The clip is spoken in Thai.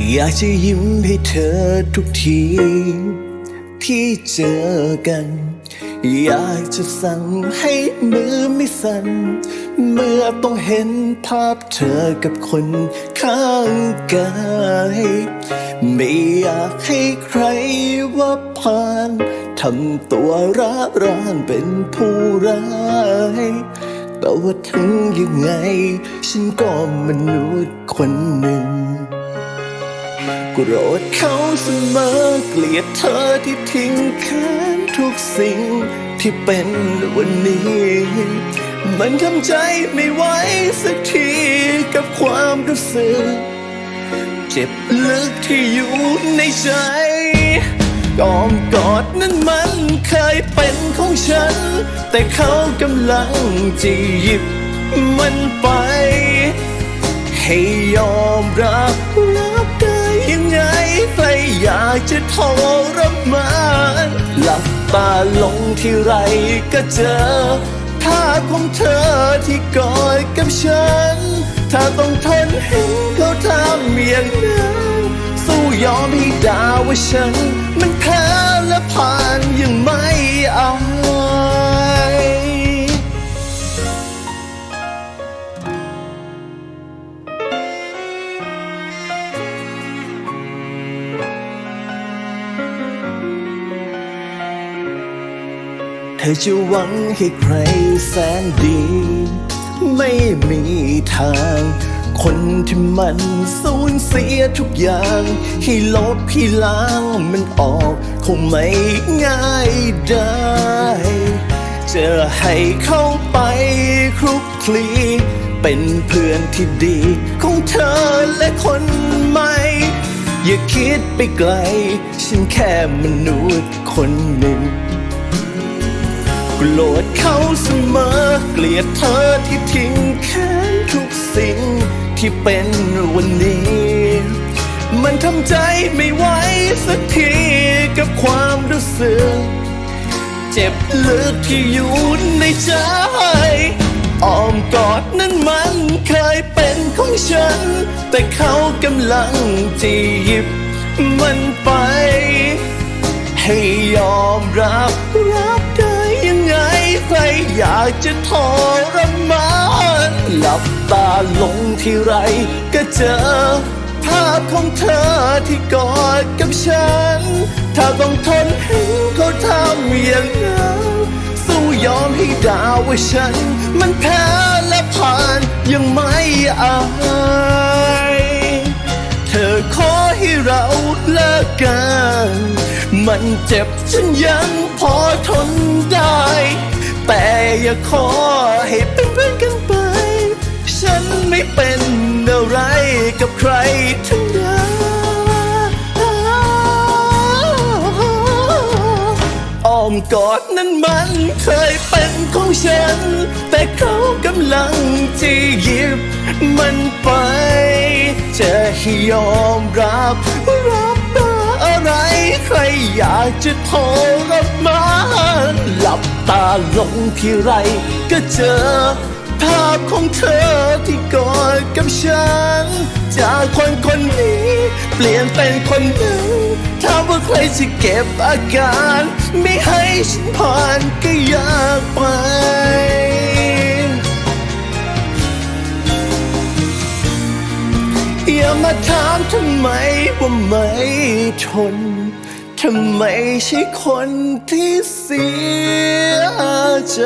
อยากจะยิ้มให้เธอทุกที ที่เจอกัน อยากจะสั่งให้มือไม่สั่น เมื่อต้องเห็นภาพเธอกับคนข้างกายไม่อยากให้ใครว่าผ่านทำตัวร้าร้านเป็นผู้ร้ายแต่ว่าถึงยังไง ฉันก็มนุษย์คนหนึ่ง โกรธเขาเสมอเกลียดเธอที่ทิ้งแค้นทุกสิ่งที่เป็นวันนี้ มันทำใจไม่ไหวสักทีกับความรู้สึก เจ็บลึกที่อยู่ในใจกอมกอดนั้นมันเคยเป็นของฉัน แต่เขากำลังจะหยิบมันไป ให้ยอมรับ ใครอยากจะทรมานหลับตาลงที่ไรก็เจอท่าของเธอที่กอดกับฉัน ถ้าต้องทนเห็นเขาทำอย่างนั้นสู้ยอมให้ด่าว่าฉัน มันแพ้และผ่านยังไม่เอา ธอจะหวังให้ใครแสนดี ไม่มีทาง คนที่มันสูญเสียทุกอย่าง ให้ลบให้ล้างมันออกคงไม่ง่ายได้ จะให้เข้าไปคลุกคลี เป็นเพื่อนที่ดี ของเธอและคนใหม่อย่าคิดไปไกล ฉันแค่มนุษย์คนหนึ่ง โกรธเขาเสมอ เกลียดเธอที่ทิ้งแค้นทุกสิ่งที่เป็นวันนี้ มันทำใจไม่ไหวสักทีกับความรู้สึก เจ็บลึกที่อยู่ในใจอ้อมกอดนั้นมันเคยเป็นของฉัน แต่เขากำลังจะหยิบมันไป ให้ยอมรับรับ อยากจะทรมานหลับตาลงที่ไรก็เจอ ภาพของเธอที่กอดกับฉัน ถ้าต้องทนเห็นเขาทำอย่างนั้นสู้ยอมให้ด่าว่าฉัน มันแพ้และผ่านยังไม่อายเธอขอให้เราเลิกกัน มันเจ็บฉันยังพอทนได้ แต่อย่าขอให้เป็นเพื่อนกันไป ฉันไม่เป็นอะไรกับใครทั้งนั้นอ้อมกอดนั้นมันเคยเป็นของฉัน แต่เขากำลังจะหยิบมันไป จะให้ยอมรับรับ ใครอยากจะทรมานหลับตาลงที่ไร ก็เจอ ภาพของเธอที่กอดกับฉัน จากคนคนนี้ เปลี่ยนเป็นคนหนึ่งถ้าว่าใครจะเก็บอาการ ไม่ให้ฉันผ่านก็อยากไปอย่ามาถามทำไมว่าไม่ทน ทำไมใช่คนที่เสียใจ